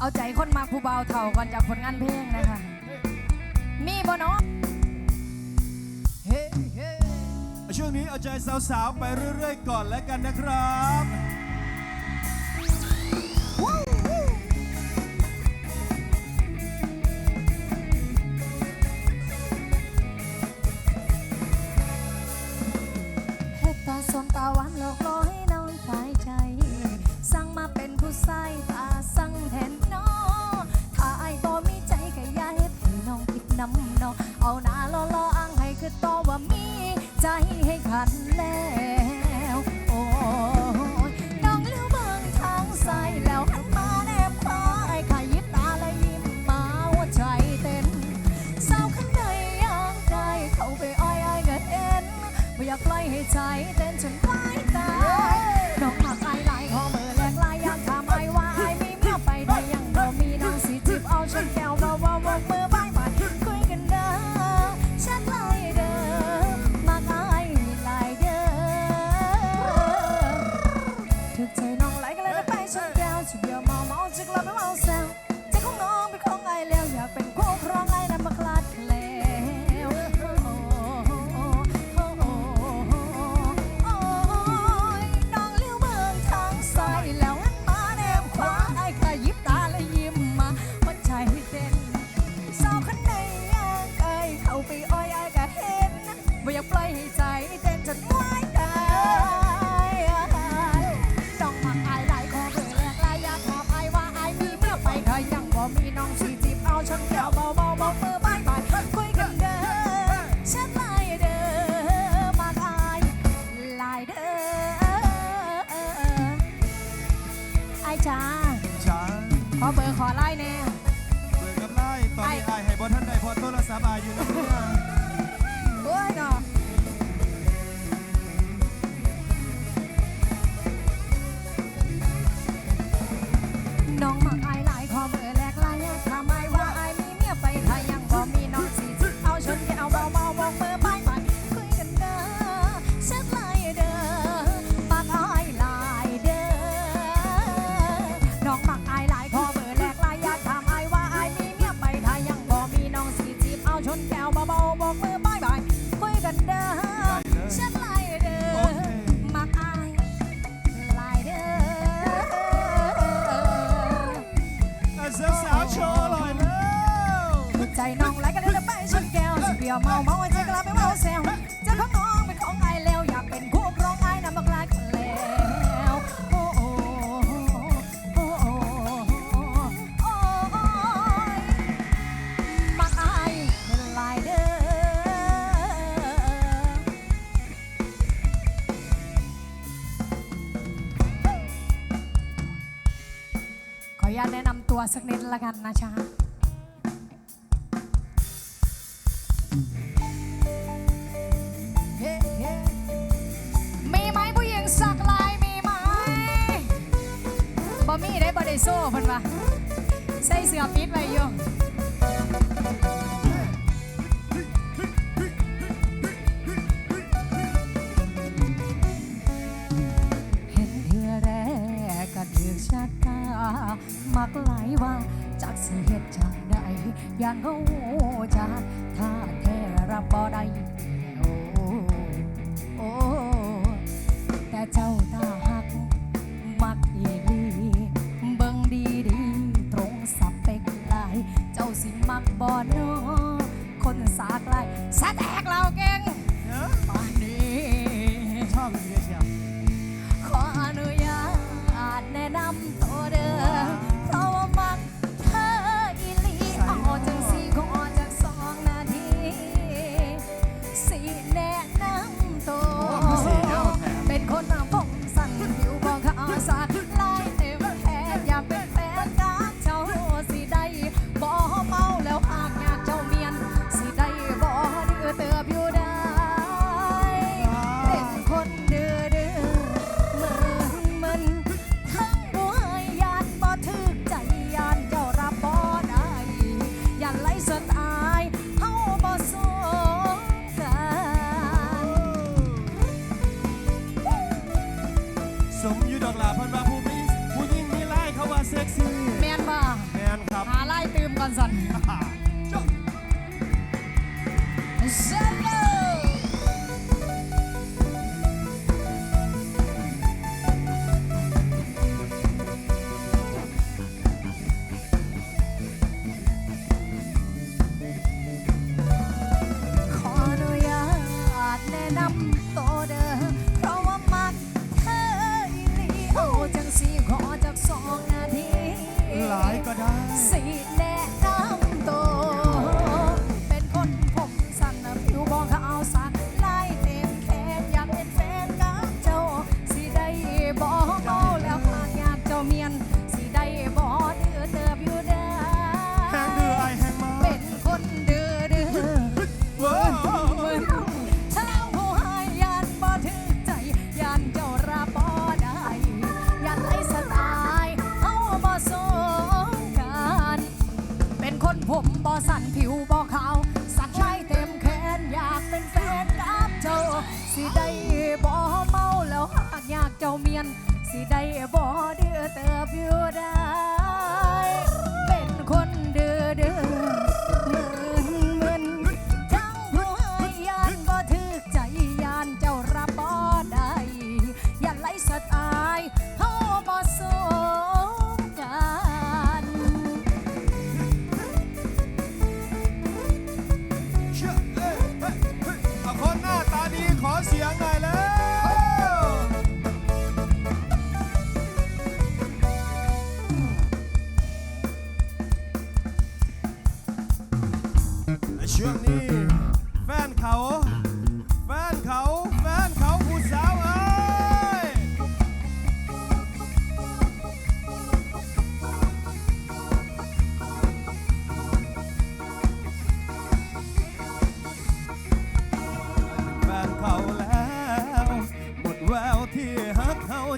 เอาใจคนมากผู้เบาเถ่าก่อนจากผลงานเพลงนะคะ มีบ่เนาะเฮ้เฮ้ช่วงนี้เอาใจสาวๆ ไปเรื่อยๆ ก่อนแล้วกันนะครับ high, you know. อย่าเมาเมาไอใจกล้าไปเมาแซวจะของน้องเป็นของไอแล้วอยากเป็นคู่ครองไอน้ำบักลายคนแล้วโอ้โหโอ้โอ้โอ้ยมักไอเป็นลายเดิมขออนุญาตแนะนำตัวสักนิดละกันนะจ๊ะ โซ่เพิ่นว่าใส่เสื้อปิดไว้อยู่เห็นเทือแรกก็ถือชะตามักหลายว่าจากสิเฮ็ดจังใดอย่างเฮาจักถ้าแท้รับบ่ได้โอ้โอ้แต่เจ้าตา กบ่อนอคนสากลายสะแตกเราเก่งป่านนี้ชอบเสียเชียวขออนุญาตแนะนำ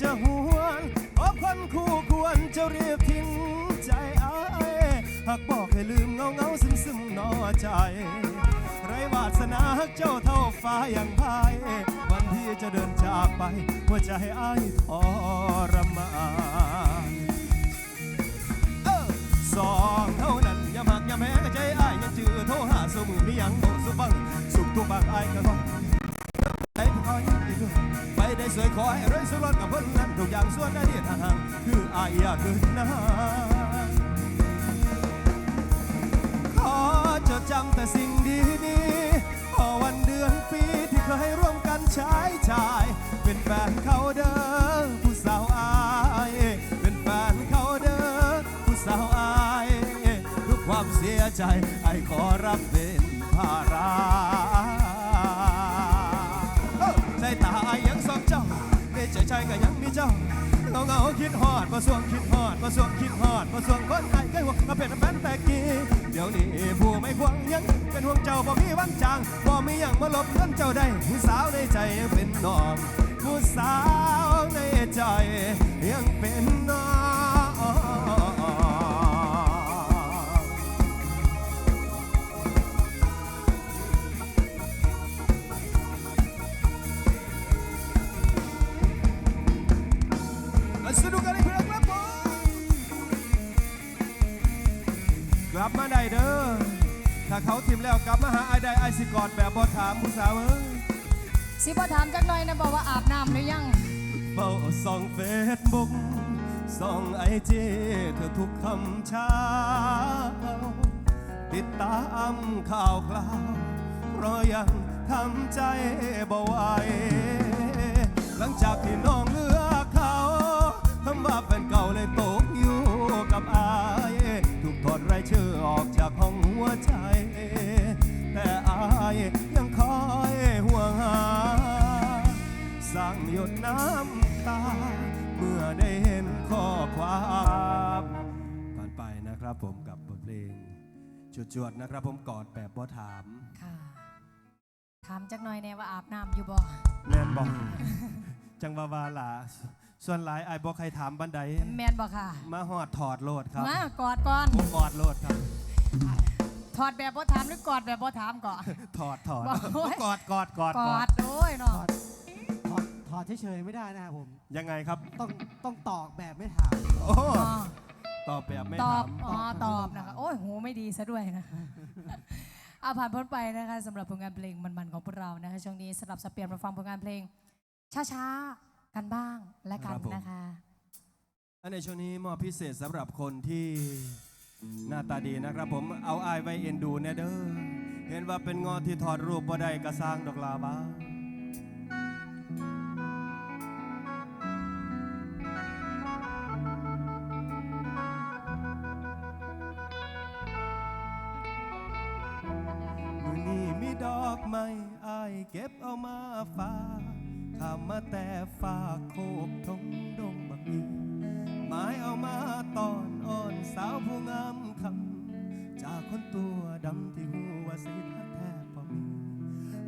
จะหวนพบคนคู่ควรจะเรียบทิ้งใจอายหากบอกให้ลืมเงาเงาซึมซึมนอใจ ไรวาสนาฮักเจ้าเท่าฟ้าอย่างพาย วันที่จะเดินจากไปหัวใจอายทรมานเออสองเท่านั้นอย่ามักอย่าแม้ใจอายยังจือโทรหาสมือมียังบอกสุบังสุขทุกบางอายก็ต้องไปคอยไปได้สวยขอให้ วยสุรสกับเพิ่นนั้นทุกอย่างส่วนได้ที่าง คืออายอยากเกินนาขอจดจำแต่สิ่งดีๆพอวันเดือนปีที่เคยร่วมกันใช้จ่าย เป็นแฟนเขาเด้อผู้สาวอายเป็นแฟนเขาเด้อผู้สาวอายทุกความเสียใจไอขอรับเป็นภาระ เจ้าเงาเงาคิดฮอดมาสวงคิดฮอดมาสวงคิดฮอดมาสวงคนไอ้เคยหวงมาเป็นแฟนแต่กี้เดี๋ยวนี้ผู้ไม่ควงยังเป็นห่วงเจ้าบ่มีวันจางบ่มีอย่างมาลบเงินเจ้าได้ผู้สาวในใจยังเป็นน้องผู้สาวในใจยังเป็นน้อง เขาทิมแล้วกลับมาหาไอ้ายไดไอ้สิกอดแบบบ่ถามผู้สาวเอ้ยสิบ่ถามจักหน่อยนะบอกว่าอาบน้ำหรือยังเฝ้าส่องเฟซบุ๊กส่องไอจีเธอทุกคำเช้า ติดตามข่าวคราวเพราะยังทำใจบ่ไหวหลังจากที่น้องเลือกเขาคำว่าเป็นเก่าเลยตกอยู่กับอาย ถูกถอดรายชื่อออกจากห้องหัวใจ แต่อายยังคอยห่วงหา สั่งหยดน้ำตา เมื่อได้เห็นข้อความผ่านไปนะครับผมกับบทเพลงจวดๆนะครับผมกอดแบบบ่ถาม ค่ะ ถามจักหน่อยแน่ว่าอาบน้ำอยู่บ่แม่นบอก จังวาวาหลาส่วนหลายไอ้ายบอกใครถามบันไดแมนบ่ค่ะ มาหอดถอดโลดครับมากอดก่อน ผมกอดโลดครับ ถอดแบบบ่ถามหรือกอดแบบบ่ถามก่อน ถอดถอดบอกโอ้ยกอดกอดกอดกกออดดโอ้ยเนาะถอดถอดเฉยๆไม่ได้นะครับผม ยังไงครับ ต้องต้องตอกแบบไม่ถามโอ้อ๋อตอบแบบไม่ตอถาบม อ๋อตอบนะคะโอ้ยหูไม่ดีซะด้วยนะอาผ่านพ้นไปนะคะสำหรับผลงานเพลงมันๆของพวกเรานะคะช่วงนี้สลับสับเปลี่ยนมาฟังผลงานเพลง ช้าๆกันบ้างและกันนะคะอันในช่วงนี้มอบพิเศษสำหรับคนที่ หน้าตาดีนะครับผมเอาอายไว้เอ็นดูแน่เด้อเห็นว่าเป็นงอที่ถอดรูปบ่ได้กระสร้างดอกลาบ้างมือนี้มีดอกไม้อายเก็บเอามาฝากข้ามาแต่ฝากโคกทงดงบักอีหมายเอามาตอน สาวผู้งามคำ จากคนตัวดำที่หัวสิทักแทบบ่มี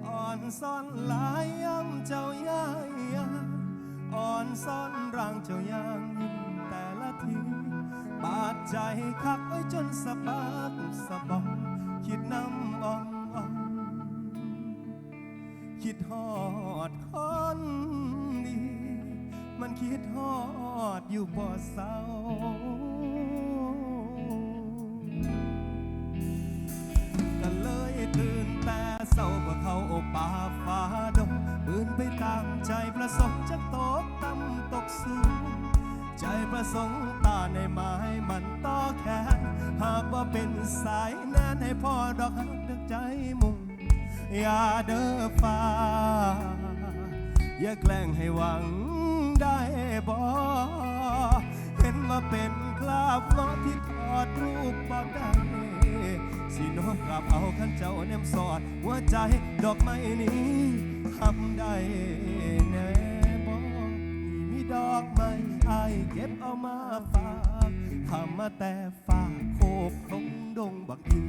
อ่อนซ่อนหลายย้ำเจ้าย่ายอ่อนซ่อนร่างเจ้าย่างยิ้มแต่ละที บาดใจคักไว้จนสะบักสะบอมคิดน้ำอ่องอ่องคิดฮอดคนดีมันคิดฮอดอยู่บ่เศร้า ประสงค์ตาในไม้มันต่อแขนหากว่าเป็นสายแน่นให้พ่อดอกหักดึกใจมุ่ง อย่าเด้อฟ้า อย่าแกล้งให้หวังได้บ่เห็นมาเป็นคราบเงาะที่ทอดรูปปากได้สิโนกกลับเอาขันเจ้าเนมสอด หัวใจดอกไม้นี้ทำได้แน่ ดอกไม้อายเก็บเอามาฝากทำมาแต่ฝากโคกทงดงบักอี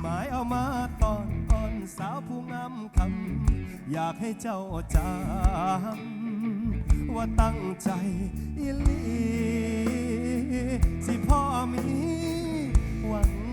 หมายเอามาตอนอ่อนสาวผู้งามคำอยากให้เจ้าจำว่าตั้งใจอีลี สิพ่อมีหวัง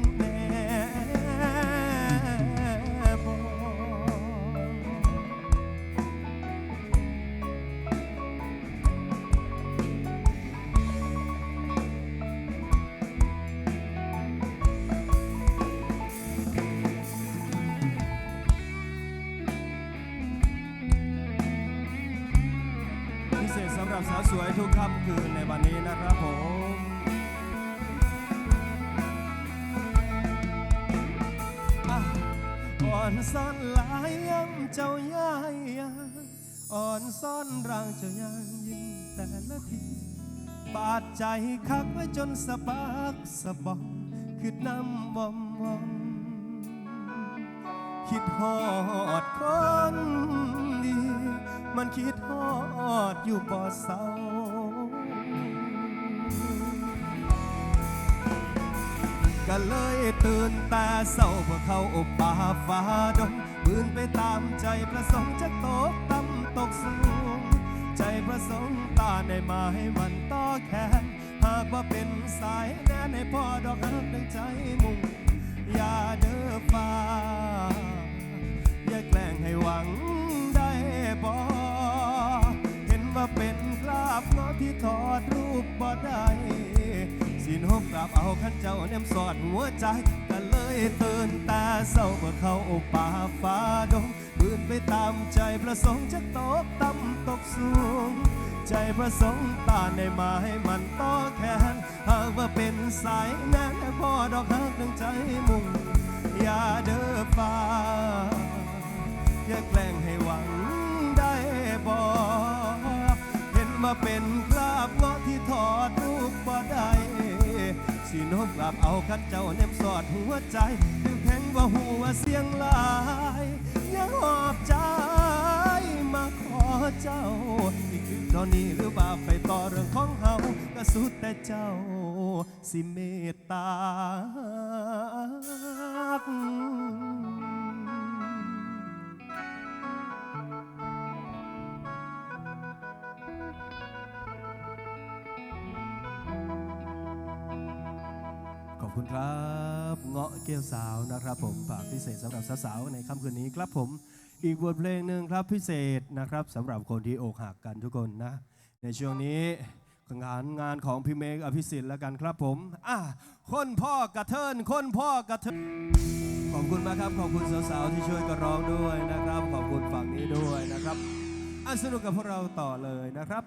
สวยทุกค่ำคืนในวันนี้นะครับผมอ่อนซ่อนหลายย้ำเจ้าย่ายยาอ่อนซ่อนร่างเจ้าย่างยิ้มแต่ละทีบาดใจคักไว้จนสะบักสะบอมคือน้ำวอมวอมคิดฮอดคน มันคิดฮอดอยู่บ่เศร้าก็เลยตื่นแต่เศร้าเพราะเขาอบป่าฟ้าดงบืนไปตามใจประสงค์จะตกต่ำตกสูง ใจประสงค์ตาได้มาให้มันต่อแขนหากว่าเป็นสายแน่ในพ่อดอกหักดังใจมุ่งอย่าเด้อฟ้า อย่าแกล้งให้หวัง บ่เห็นว่าเป็นคราบเงาะที่ถอดรูปบ่ได้สินหกกลับเอาขันเจ้าเนมสอดหัวใจก็เลยตื่นตาเศร้าเมื่อเขาโอป่าฟ้าดงปืนไปตามใจประสงค์จะตกต่ำตกสูง ใจประสงค์ตาในมาให้มันต่อแขนหากว่าเป็นสายแน่พ่อดอกหักดังใจมุ่งอย่าเด้อฟ้าอย่าแกล้งให้หวัง บ่เห็นมาเป็นคราบเงาะที่ถอดรูปบ่ได้สิโนมกลับเอาคันเจ้าเนมสอดหัวใจดึงแข็งว่าหัวเสียงลายยังหอบใจมาขอเจ้า อีกคือตอนนี้หรือว่าไปต่อเรื่องของเฮาก็สุดแต่เจ้าสิเมตตา อบคุณครับเงาะเกลสาวนะครับ ผมฝากพิเศษสำหรับสาวๆในค่ำคืนนี้ครับผมอีกบทเพลงหนึ่งครับพิเศษนะครับสำหรับคนที่อกหักกันทุกคนนะ ในช่วงนี้งานงานของพี่เมฆอภิสิทธิ์แล้วกันครับผมอะคนพ่อกระเทินคนพ่อกระเทินขอบคุณมากครับขอบคุณสาวๆที่ช่วยกันร้องด้วยนะครับ ขอบคุณฝั่งนี้ด้วยนะครับอะสนุกกับพวกเราต่อเลยนะครับ